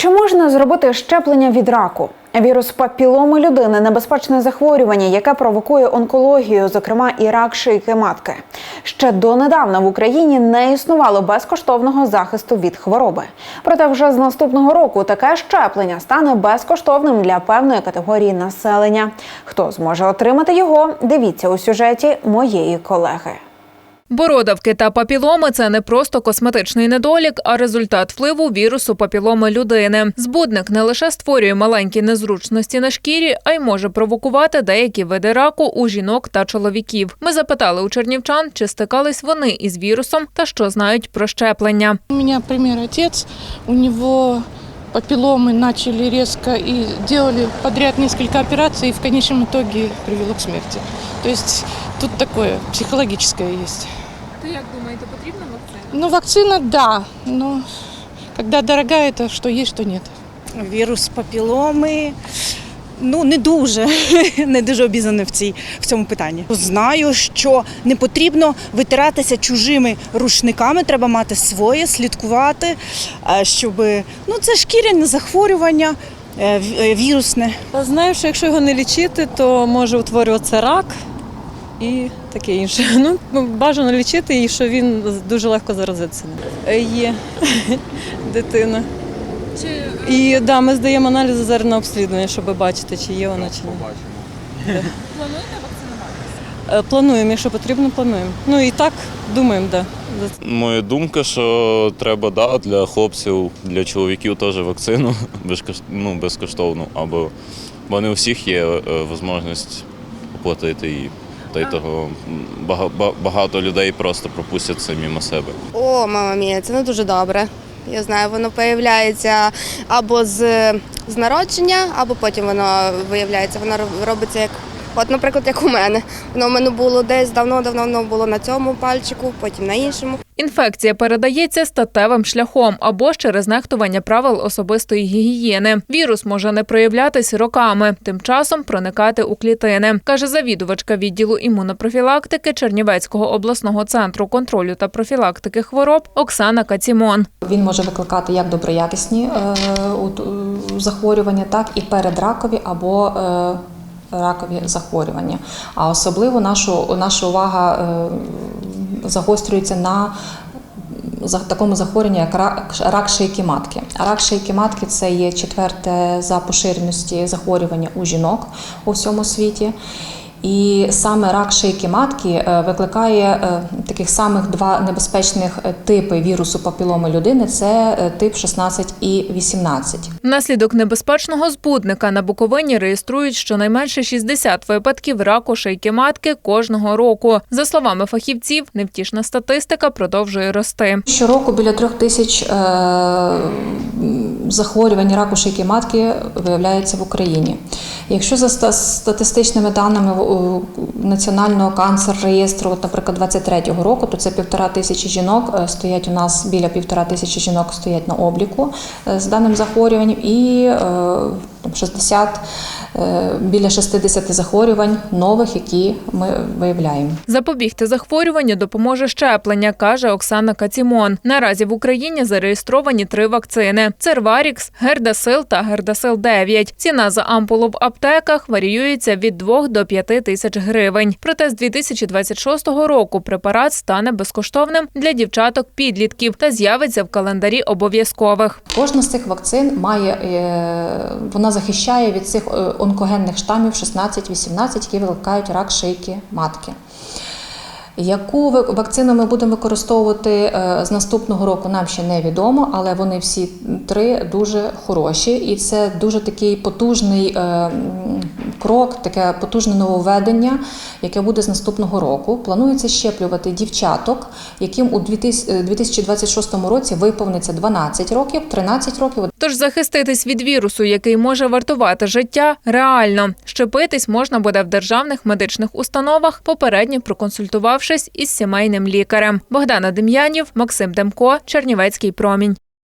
Чи можна зробити щеплення від раку? Вірус папіломи людини небезпечне захворювання, яке провокує онкологію, зокрема і рак шийки матки. Ще донедавна в Україні не існувало безкоштовного захисту від хвороби. Проте вже з наступного року таке щеплення стане безкоштовним для певної категорії населення. Хто зможе отримати його? Дивіться у сюжеті моєї колеги. Бородавки та папіломи це не просто косметичний недолік, а результат впливу вірусу папіломи людини. Збудник не лише створює маленькі незручності на шкірі, а й може провокувати деякі види раку у жінок та чоловіків. Ми запитали у чернівчан, чи стикались вони із вірусом та що знають про щеплення. У меня пример отец, у него папилломы начали резко и делали подряд несколько операций, и в конечном итоге привело к смерти. То есть тут такое психологическое есть. То як думаєте, потрібна вакцина? Ну, вакцина, да, но когда дорогая, это что есть, что нет. вірус папіломи. Ну, не дуже, не дуже обізнаний в, цій, в цьому питанні. Знаю, що не потрібно витиратися чужими рушниками, треба мати своє, слідкувати, е, щоб ну, це шкіряне захворювання е, е, вірусне. Знаю, що якщо його не лічити, то може утворюватися рак і таке інше. Ну, бажано лічити і що він дуже легко заразиться. Е, Є дитина. І да, ми здаємо аналізи зараз на обслідування, щоб бачити, чи є вона, чи ні. Плануєте вакцинуватися? Плануємо, якщо потрібно, плануємо. Ну і так думаємо, так. Да. Моя думка, що треба да, для хлопців, для чоловіків теж вакцину ну, безкоштовну, або бо не у всіх є е, можливість оплатити і та й того багато людей просто пропустять це мимо себе. О, мама мія, це не дуже добре. Я знаю, воно появляється або з, з народження, або потім воно виявляється. Воно робиться як, от, наприклад, як у мене. Воно в мене було десь давно-давно воно було на цьому пальчику, потім на іншому. Інфекція передається статевим шляхом або через нехтування правил особистої гігієни. Вірус може не проявлятись роками, тим часом проникати у клітини, каже завідувачка відділу імунопрофілактики Чернівецького обласного центру контролю та профілактики хвороб Оксана Кацімон. Він може викликати як доброякісні е, е, захворювання, так і передракові або е, ракові захворювання. А особливо нашу, наша увага загострюється на такому захворюванні, як рак, шийки матки. Рак шийки матки це є четверте за поширеності захворювання у жінок у всьому світі. І саме рак шийки матки е, викликає е, таких самих два небезпечних е, типи вірусу папіломи людини це тип 16 і 18. Внаслідок небезпечного збудника на Буковині реєструють щонайменше 60 випадків раку шийки матки кожного року. За словами фахівців, невтішна статистика продовжує рости. Щороку біля трьох тисяч захворювань раку шийки матки виявляється в Україні. Якщо за статистичними даними у Національного канцер реєстру, от, наприклад, 23-го року, то це півтора тисячі жінок е, стоять у нас біля півтора тисячі жінок стоять на обліку е, з даним захворюванням, і е, там 60, е, біля 60 захворювань нових, які ми виявляємо. Запобігти захворюванню допоможе щеплення, каже Оксана Кацімон. Наразі в Україні зареєстровані три вакцини: Церварікс, Гердасил та Гердасил 9 Ціна за ампулу в аптеках варіюється від 2 до 5 тисяч гривень. Проте з 2026 року препарат стане безкоштовним для дівчаток-підлітків та з'явиться в календарі обов'язкових. Кожна з цих вакцин має е, вона захищає від цих е, онкогенних штамів 16-18, які викликають рак шийки матки. Яку вакцину ми будемо використовувати е, з наступного року, нам ще невідомо, але вони всі три дуже хороші, і це дуже такий потужний е, крок, таке потужне нововведення, яке буде з наступного року. Планується щеплювати дівчаток, яким у 2000 е, 2026 році виповниться 12 років, 13 років. Тож захиститись від вірусу, який може вартувати життя, реально щепитись можна буде в державних медичних установах, попередньо проконсультувавшись із сімейним лікарем. Богдана Дем'янів, Максим Демко, Чернівецький промінь.